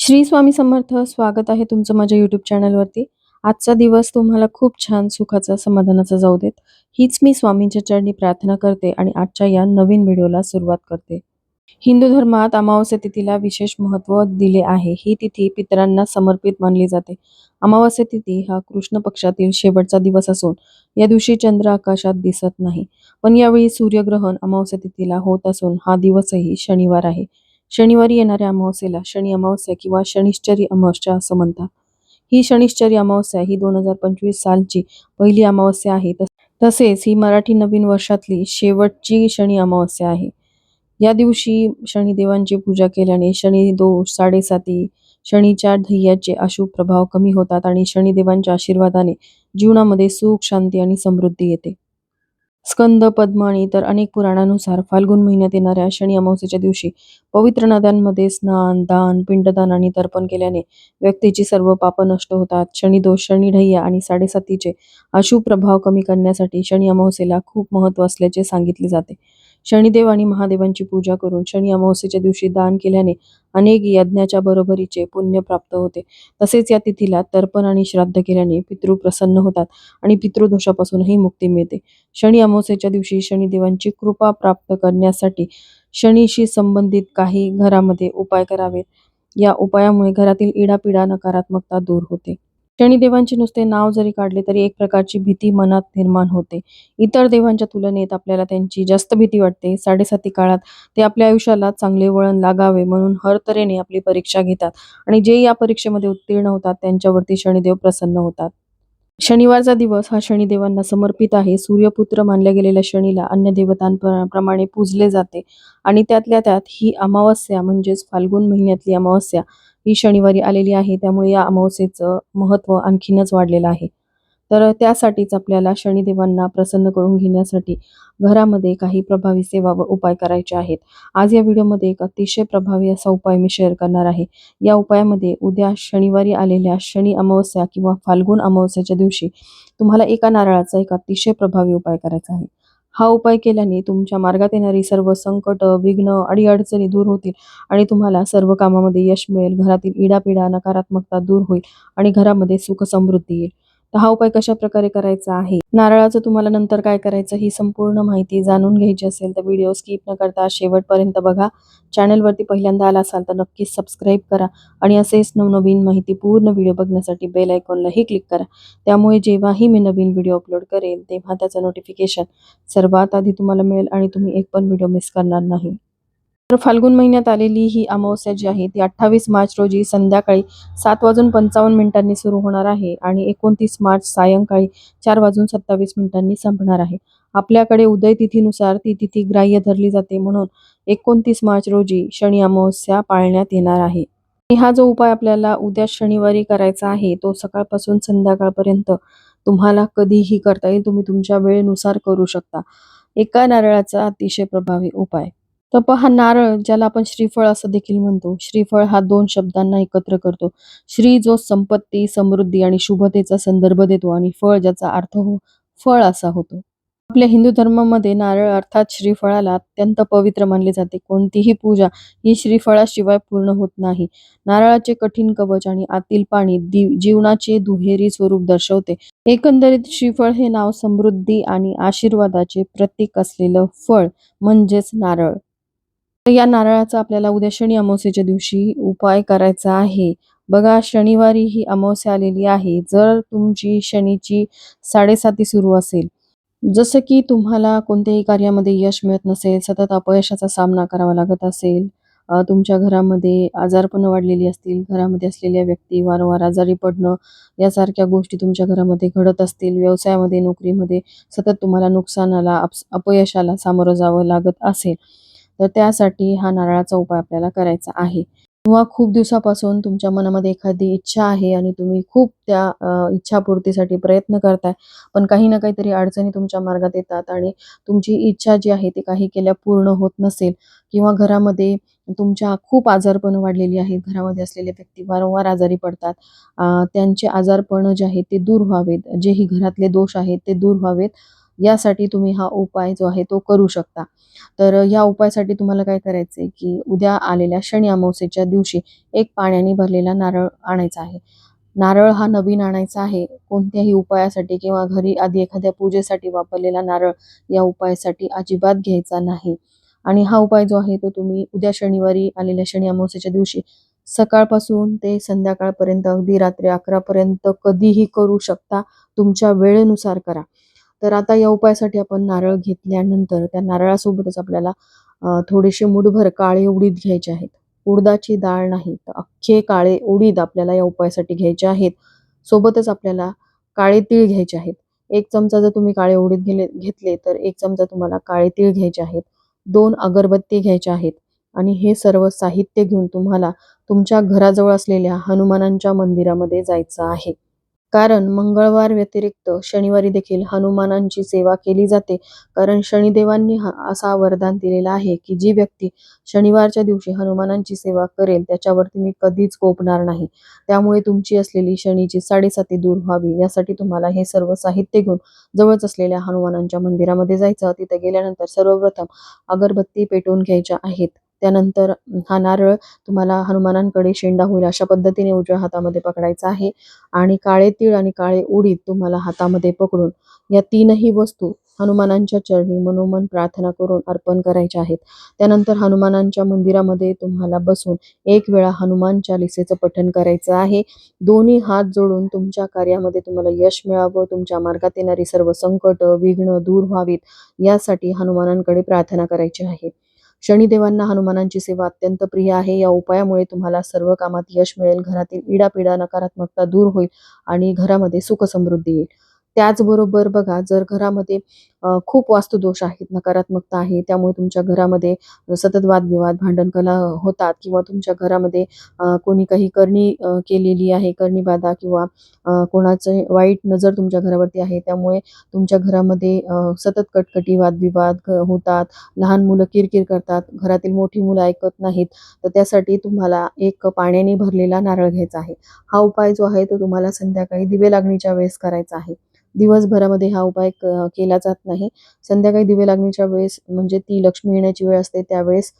श्री स्वामी समर्थ स्वागत आहे तुमचं माझ्या यूट्यूब चॅनलवरती आजचा दिवस तुम्हाला खूप छान सुखाचा समाधानाचा जाऊ देत. हीच मी स्वामींच्या चरणी प्रार्थना करते आणि आजच्या या नवीन व्हिडिओला सुरुवात करते. हिंदू धर्मात अमावस्या तिथीला विशेष महत्त्व दिले आहे. ही तिथी पितरांना समर्पित मानली जाते. अमावस्या तिथी हा कृष्ण पक्षातील शेवटचा दिवस असून या दिवशी चंद्र आकाशात दिसत नाही. पण यावेळी सूर्यग्रहण अमावस्या तिथीला होत असून हा दिवसही शनिवार आहे. शनिवारी येणाऱ्या अमावस्येला शनी अमावस्या किंवा शनिश्चरी अमावस्या असं म्हणतात. ही शनिश्चरी अमावस्या ही दोन हजार पंचवीस सालची पहिली अमावस्या आहे. तसेच ही मराठी नवीन वर्षातली शेवटची शनी अमावस्या आहे. या दिवशी शनिदेवांची पूजा केल्याने शनी दोष साडेसाती शनीच्या ध्येयाचे अशुभ प्रभाव कमी होतात आणि शनिदेवांच्या आशीर्वादाने जीवनामध्ये सुख शांती आणि समृद्धी येते. स्कंद पद्म आणि इतर अनेक पुराणानुसार फाल्गुन महिन्यात येणाऱ्या शनी अमावस्येच्या दिवशी पवित्र नद्यांमध्ये स्नान दान पिंडदान आणि तर्पण केल्याने व्यक्तीची सर्व पाप नष्ट होतात. शनिदोष शनिढय्या आणि साडेसातीचे अशुभ प्रभाव कमी करण्यासाठी शनी अमावस्येला खूप महत्त्व असल्याचे सांगितले जाते. शनिदेव आणि महादेवांची पूजा करून शनी अमावस्येच्या दिवशी दान केल्याने अनेक यज्ञाच्या बरोबरीचे पुण्य प्राप्त होते. तसेच या तिथीला तर्पण आणि श्राद्ध केल्याने पितृ प्रसन्न होतात आणि पितृदोषापासूनही मुक्ती मिळते. शनी अमावस्येच्या दिवशी शनिदेवांची कृपा प्राप्त करण्यासाठी शनीशी संबंधित काही घरामध्ये उपाय करावेत या उपायामुळे घरातील इडापिडा नकारात्मकता दूर होते. शनिदेवांचे नुसते नाव जरी काढले तरी एक प्रकारची भीती मनात निर्माण होते. इतर देवांच्या तुलनेत आपल्याला त्यांची जास्त भीती वाटते. साडेसाती काळात ते आपल्या आयुष्याला चांगले वळण लागावे म्हणून हर तऱ्हेने आपली परीक्षा घेतात आणि जे या परीक्षेमध्ये उत्तीर्ण होतात त्यांच्यावरती शनिदेव प्रसन्न होतात. शनिवारचा दिवस हा शनिदेवांना समर्पित आहे. सूर्यपुत्र मानल्या गेलेल्या शनीला अन्य देवतांप्रमाणे पूजले जाते आणि त्यातल्या त्यात ही अमावस्या म्हणजेच फाल्गुन महिन्यातली अमावस्या ही शनिवारी आलेली आहे. त्यामुळे या अमावस्येचं महत्त्व आणखीनच वाढलेलं आहे. तर त्यासाठीच आपल्याला शनिदेवांना प्रसन्न करून घेण्यासाठी घरामध्ये काही प्रभावी सेवा व उपाय करायचे आहेत. आज या व्हिडिओमध्ये एक अतिशय प्रभावी असा उपाय मी शेअर करणार आहे. या उपायामध्ये उद्या शनिवारी आलेल्या शनी अमावस्या किंवा फाल्गुन अमावस्याच्या दिवशी तुम्हाला एका नारळाचा एक अतिशय प्रभावी उपाय करायचा आहे. हा उपाय केल्याने तुमच्या मार्गात येणारी सर्व संकट विघ्न अडीअडचणी दूर होतील आणि तुम्हाला सर्व कामामध्ये यश मिळेल. घरातील इडापिडा नकारात्मकता दूर होईल आणि घरामध्ये सुख समृद्धी येईल. तर हा उपाय कशा प्रकारे करायचा आहे? नारळाचं तुम्हाला नंतर काय करायचं ही संपूर्ण माहिती जाणून घ्यायची असेल तर व्हिडिओ स्किप न करता शेवटपर्यंत बघा. चॅनलवरती पहिल्यांदा आला असाल तर नक्कीच सबस्क्राईब करा आणि असेच नवनवीन माहिती पूर्ण व्हिडिओ बघण्यासाठी बेल आयकॉनलाही क्लिक करा. त्यामुळे जेव्हाही मी नवीन व्हिडिओ अपलोड करेल तेव्हा त्याचं नोटिफिकेशन सर्वात आधी तुम्हाला मिळेल आणि तुम्ही एक पण व्हिडिओ मिस करणार नाही. तर फाल्गुन महिन्यात आलेली ही अमावस्या जी आहे ती अठ्ठावीस मार्च रोजी संध्याकाळी सात वाजून पंचावन्न मिनिटांनी सुरू होणार आहे आणि एकोणतीस मार्च सायंकाळी चार वाजून सत्तावीस मिनिटांनी संपणार आहे. आपल्याकडे उदय तिथीनुसार ती तिथी ग्राह्य धरली जाते म्हणून एकोणतीस मार्च रोजी शनी अमावस्या पाळण्यात येणार आहे. हा जो उपाय आपल्याला उद्या शनिवारी करायचा आहे तो सकाळपासून संध्याकाळपर्यंत तुम्हाला कधीही करता येईल. तुम्ही तुमच्या वेळेनुसार करू शकता. एका नारळाचा अतिशय प्रभावी उपाय. तर पहा नारळ ज्याला आपण श्रीफळ असं देखील म्हणतो श्रीफळ हा दोन शब्दांना एकत्र करतो. श्री जो संपत्ती समृद्धी आणि शुभतेचा संदर्भ देतो आणि फळ ज्याचा अर्थ हो फळ असा होतो. आपल्या हिंदू धर्मामध्ये नारळ अर्थात श्रीफळाला अत्यंत पवित्र मानले जाते. कोणतीही पूजा ही श्रीफळाशिवाय पूर्ण होत नाही. नारळाचे कठीण कवच आणि आतील पाणी जीवनाचे दुहेरी स्वरूप दर्शवते. एकंदरीत श्रीफळ हे नाव समृद्धी आणि आशीर्वादाचे प्रतीक असलेलं फळ म्हणजेच नारळ. या नारळाचा आपल्याला उद्या शनी अमावस्येच्या दिवशी उपाय करायचा आहे. बघा शनिवारी ही अमावस्या आलेली आहे. जर तुमची शनीची साडेसाती सुरू असेल जसं की तुम्हाला कोणत्याही कार्यामध्ये यश मिळत नसेल सतत अपयशाचा सामना करावा लागत असेल तुमच्या घरामध्ये आजारपणं वाढलेली असतील घरामध्ये असलेल्या व्यक्ती वारंवार आजारी पडणं यासारख्या गोष्टी तुमच्या घरामध्ये घडत असतील व्यवसायामध्ये नोकरीमध्ये सतत तुम्हाला नुकसानाला अप्स- अपयशाला सामोरं जावं लागत असेल तर त्यासाठी हा नारळाचा उपाय आपल्याला करायचा आहे. किंवा खूप दिवसापासून तुमच्या मनामध्ये एखादी इच्छा आहे आणि तुम्ही खूप त्या इच्छापूर्तीसाठी प्रयत्न करताय पण काही ना काहीतरी अडचणी तुमच्या मार्गात येतात आणि तुमची इच्छा जी आहे ती काही केल्या पूर्ण होत नसेल किंवा घरामध्ये तुमच्या खूप आजारपण वाढलेली आहेत घरामध्ये असलेले व्यक्ती वारंवार आजारी पडतात त्यांचे आजारपण जे आहेत ते दूर व्हावेत जेही घरातले दोष आहेत ते दूर व्हावेत. यासाठी तुम्ही हा उपाय जो आहे तो करू शकता. तर या उपायासाठी तुम्हाला काय करायचं आहे की उद्या आलेल्या शनी अमावस्येच्या दिवशी एक पाण्याने भरलेला नारळ आणायचा आहे. नारळ हा नवीन आणायचा आहे. कोणत्याही उपायासाठी किंवा घरी आधी एखाद्या पूजेसाठी वापरलेला नारळ या उपायासाठी अजिबात घ्यायचा नाही. आणि हा उपाय जो आहे तो तुम्ही उद्या शनिवारी आलेल्या शनी अमावस्येच्या दिवशी सकाळपासून ते संध्याकाळपर्यंत अगदी रात्री अकरापर्यंत कधीही करू शकता. तुमच्या वेळेनुसार करा. तर आता या उपायासाठी आपण नारळ घेतल्यानंतर त्या नारळासोबतच आपल्याला थोडेसे मुठभर काळे उडीद घ्यायचे आहेत. उडदाची डाळ नाही तर अख्खे काळे उडीद आपल्याला या उपायासाठी घ्यायचे आहेत. सोबतच आपल्याला काळे तीळ घ्यायचे आहेत. एक चमचा जर तुम्ही काळे उडीद गेले घेतले तर एक चमचा तुम्हाला काळे तीळ घ्यायचे आहेत. दोन अगरबत्ती घ्यायच्या आहेत. आणि हे सर्व साहित्य घेऊन तुम्हाला तुमच्या घराजवळ असलेल्या हनुमानांच्या मंदिरामध्ये जायचं आहे. कारण मंगळवार व्यतिरिक्त शनिवारी देखील हनुमानांची सेवा केली जाते. कारण शनिदेवांनी हा असा वरदान दिलेला आहे की जी व्यक्ती शनिवारच्या दिवशी हनुमानांची सेवा करेल त्याच्यावरती मी कधीच कोपणार नाही. त्यामुळे तुमची असलेली शनीची साडेसाती दूर व्हावी यासाठी तुम्हाला हे सर्व साहित्य घेऊन जवळच असलेल्या हनुमानांच्या मंदिरामध्ये जायचं. तिथे गेल्यानंतर सर्वप्रथम अगरबत्ती पेटवून घ्यायच्या आहेत. त्यानंतर हा नारळ तुम्हाला हनुमानांकडे शेंडा होईल अशा पद्धतीने उजव्या हातामध्ये पकडायचा आहे. आणि काळे तीळ आणि काळे उडीद तुम्हाला हातामध्ये पकडून या तीनही वस्तू हनुमानांच्या चरणी मनोमन प्रार्थना करून अर्पण करायच्या आहेत. त्यानंतर हनुमानांच्या मंदिरामध्ये तुम्हाला बसून एक वेळा हनुमान चालिसेचं पठण करायचं आहे. दोन्ही हात जोडून तुमच्या कार्यामध्ये तुम्हाला यश मिळावं तुमच्या मार्गात येणारी सर्व संकट विघ्न दूर व्हावीत यासाठी हनुमानांकडे प्रार्थना करायची आहे. शनिदेवांना हनुमानांची सेवा अत्यंत प्रिय आहे. या उपायामुळे तुम्हाला सर्व कामात यश मिळेल. घरातील इडापिडा नकारात्मकता दूर होईल आणि घरामध्ये सुख समृद्धी येईल. त्याचबरोबर बघा जर घरामध्ये खूप वास्तुदोष आहेत नकारात्मकता आहे त्यामुळे तुमच्या घरामध्ये सतत वादविवाद भांडणकला होतात किंवा तुमच्या घरामध्ये कोणी काही करणी केलेली आहे करणी बाधा किंवा कोणाचे वाईट नजर तुमच्या घरावरती आहे त्यामुळे तुमच्या घरामध्ये सतत कटकटी वादविवाद होतात. लहान मुलं किरकिर करतात. घरातील मोठी मुलं ऐकत नाहीत. तर त्यासाठी तुम्हाला एक पाण्याने भरलेला नारळ घ्यायचा आहे. हा उपाय जो आहे तो तुम्हाला संध्याकाळी दिवे लागणीच्या वेळेस करायचा आहे. दिवसभरामध्ये हा उपाय क- केला जात नाही. संध्याकाळी दिवे लागणीच्या वेळेस म्हणजे ती लक्ष्मी येण्याची वेळ असते त्यावेळेस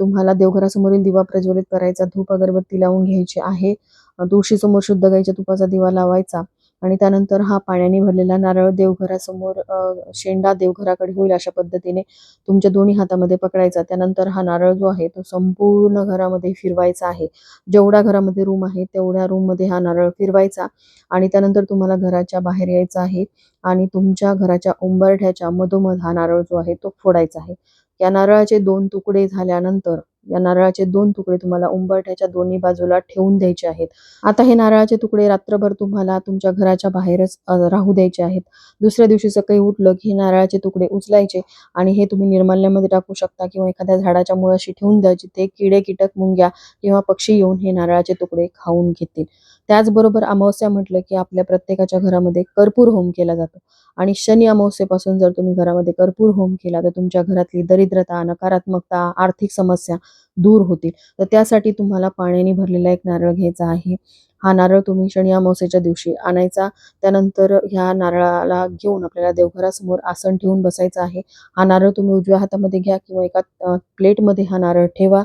तुम्हाला देवघरासमोरील दिवा प्रज्वलित करायचा धूप अगरबत्ती लावून घ्यायची आहे. तुळशीसमोर शुद्ध गाईच्या तुपाचा दिवा लावायचा. आणि त्यानंतर हा पाण्याने भरलेला नारळ देवघरासमोर अ, शेंडा देवघराकडे होईल अशा पद्धतीने तुमच्या दोन्ही हातामध्ये पकडायचा. त्यानंतर हा नारळ जो आहे तो संपूर्ण घरामध्ये फिरवायचा आहे. जेवढ्या घरामध्ये रूम आहे तेवढ्या रूममध्ये हा नारळ फिरवायचा आणि त्यानंतर तुम्हाला घराच्या बाहेर यायचं आहे आणि तुमच्या घराच्या उंबरठ्याच्या मधोमध हा नारळ जो आहे तो फोडायचा आहे. या नारळाचे दोन तुकडे झाल्यानंतर या नारळाचे दोन तुकडे तुम्हाला उंबरठ्याच्या दोन्ही बाजूला ठेवून द्यायचे आहेत. आता हे नारळाचे तुकडे रात्रभर तुम्हाला तुमच्या घराच्या बाहेरच राहू द्यायचे आहेत. दुसऱ्या दिवशी सकाळी उठलं की हे नारळाचे तुकडे उचलायचे आणि हे तुम्ही निर्माल्यामध्ये टाकू शकता किंवा एखाद्या झाडाच्या मुळाशी ठेवून द्यायचे. ते किडे कीटक मुंग्या किंवा पक्षी येऊन हे नारळाचे तुकडे खाऊन घेतील. त्याचबरोबर अमावस्या म्हटलं की आपल्या प्रत्येकाच्या घरामध्ये कर्पूर होम केला जातो. आणि शनी अमावस्येपासून जर तुम्ही घरामध्ये कर्पूर होम केला तर तुमच्या घरातली दरिद्रता नकारात्मकता आर्थिक समस्या दूर होतील. तर त्यासाठी तुम्हाला पाण्याने भरलेला एक नारळ घ्यायचा आहे. हा नारळ तुम्ही शनी अमावस्येच्या दिवशी आणायचा. त्यानंतर ह्या नारळाला घेऊन आपल्याला देवघरासमोर आसन ठेवून बसायचं आहे. हा नारळ तुम्ही उजव्या हातामध्ये घ्या किंवा एका प्लेटमध्ये हा नारळ ठेवा.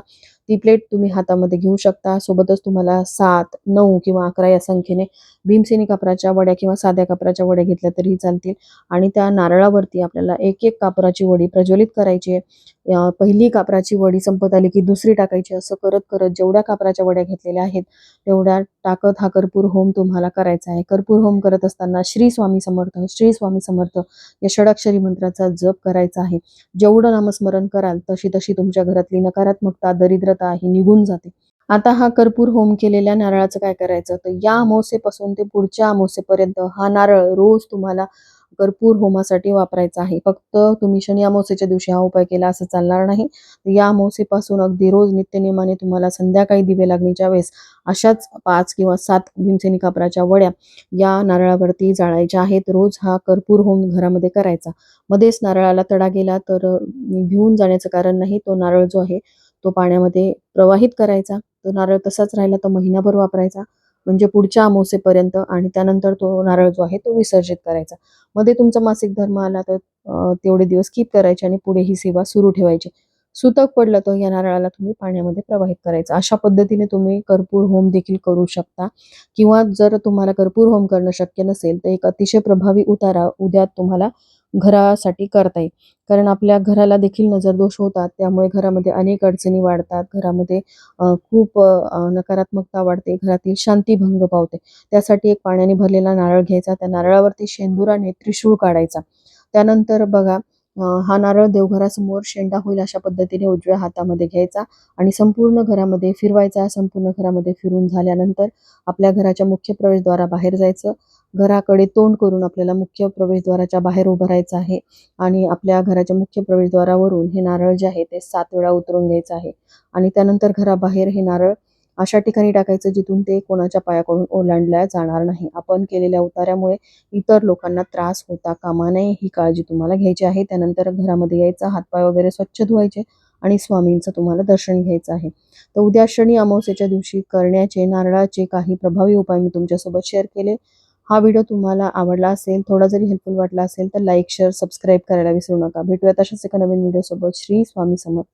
ती प्लेट तुम्ही हातामध्ये घेऊ शकता. सोबतच तुम्हाला सात नऊ किंवा अकरा या संख्येने भीमसेनी कापराच्या वड्या किंवा साध्या कापराच्या वड्या घेतल्या तरीही चालतील. आणि त्या नारळावरती आपल्याला एक एक कापराची वडी प्रज्वलित करायची आहे. पहिली कापराची वडी संपत आली की दुसरी टाकायची. असं करत करत जेवढ्या कापराच्या वड्या घेतलेल्या आहेत तेवढ्या टाकत हा कर्पूर होम तुम्हाला करायचा आहे. कर्पूर होम करत असताना श्री स्वामी समर्थ श्री स्वामी समर्थ या षडाक्षरी मंत्राचा जप करायचा आहे. जेवढं नामस्मरण कराल तशी तशी तुमच्या घरातली नकारात्मकता दरिद्रता ही निघून जाते. आता हा कर्पूर होम केलेल्या नारळाचं काय करायचं? तर या अमावस्येपासून ते पुढच्या अमावस्येपर्यंत हा नारळ रोज तुम्हाला कर्पूर होमासाठी वापरायचा आहे. फक्त तुम्ही शनी अमावस्येच्या दिवशी हा उपाय केला असं चालणार नाही. या अमावस्येपासून अगदी रोज नित्यनियमाने तुम्हाला संध्याकाळी दिवे लागणीच्या वेळेस अशाच पाच किंवा सात भीमसेनी कापराच्या वड्या या नारळावरती जाळायच्या आहेत. रोज हा कर्पूर होम घरामध्ये करायचा. मध्येच नारळाला तडा गेला तर अ, भिवून जाण्याचं कारण नाही. तो नारळ जो आहे तो पाण्यामध्ये प्रवाहित करायचा. तो नारळ तसाच राहिला तर महिनाभर वापरायचा. म्हणजे पुढच्या अमावस्येपर्यंत आणि त्यानंतर तो नारळ जो आहे तो विसर्जित करायचा. मध्ये तुमचा मासिक धर्म आला तर तेवढे दिवस कीप करायचे आणि पुढे ही सेवा सुरू ठेवायची. सुतक पडलं तर या नारळाला तुम्ही पाण्यामध्ये प्रवाहित करायचं. अशा पद्धतीने तुम्ही कर्पूर होम देखील करू शकता. किंवा जर तुम्हाला कर्पूर होम करणं शक्य नसेल तर एक अतिशय प्रभावी उतारा उद्या तुम्हाला घरासाठी करता येईल. कारण आपल्या घराला देखील नजरदोष होतात. त्यामुळे घरामध्ये अनेक अडचणी वाढतात. घरामध्ये खूप नकारात्मकता वाढते. घरातील शांती भंग पावते. त्यासाठी एक पाण्याने भरलेला नारळ घ्यायचा. त्या नारळावरती शेंदुराने त्रिशूळ काढायचा. त्यानंतर बघा हा नारळ देवघरासमोर शेंडा होईल अशा पद्धतीने उजव्या हातामध्ये घ्यायचा आणि संपूर्ण घरामध्ये फिरवायचा. संपूर्ण घरामध्ये फिरून झाल्यानंतर आपल्या घराच्या मुख्य प्रवेशद्वाराबाहेर जायचं. घराकडे तोंड करून आपल्याला मुख्य प्रवेशद्वाराच्या बाहेर उभं राहायचं आहे आणि आपल्या घराच्या मुख्य प्रवेशद्वारावरून हे नारळ जे आहे ते सात वेळा उतरून घ्यायचं आहे आणि त्यानंतर घराबाहेर हे नारळ अशा ठिकाणी टाकायचं जिथून ते कोणाच्या पायाकडून ओलांडल्या जाणार नाही. आपण केलेल्या उतार्यामुळे इतर लोकांना त्रास होता कामा नये ही काळजी तुम्हाला घ्यायची आहे. त्यानंतर घरामध्ये यायचं हातपाय वगैरे स्वच्छ धुवायचे आणि स्वामींचं तुम्हाला दर्शन घ्यायचं आहे. तर उद्या शनी अमावस्येच्या दिवशी करण्याचे नारळाचे काही प्रभावी उपाय मी तुमच्यासोबत शेअर केले. हा व्हिडिओ तुम्हाला आवडला असेल थोडा जरी हेल्पफुल वाटला असेल तर लाईक शेअर सबस्क्राईब करायला विसरू नका. भेटूयात अशाच एका नवीन व्हिडिओसोबत श्री स्वामी समर्थ.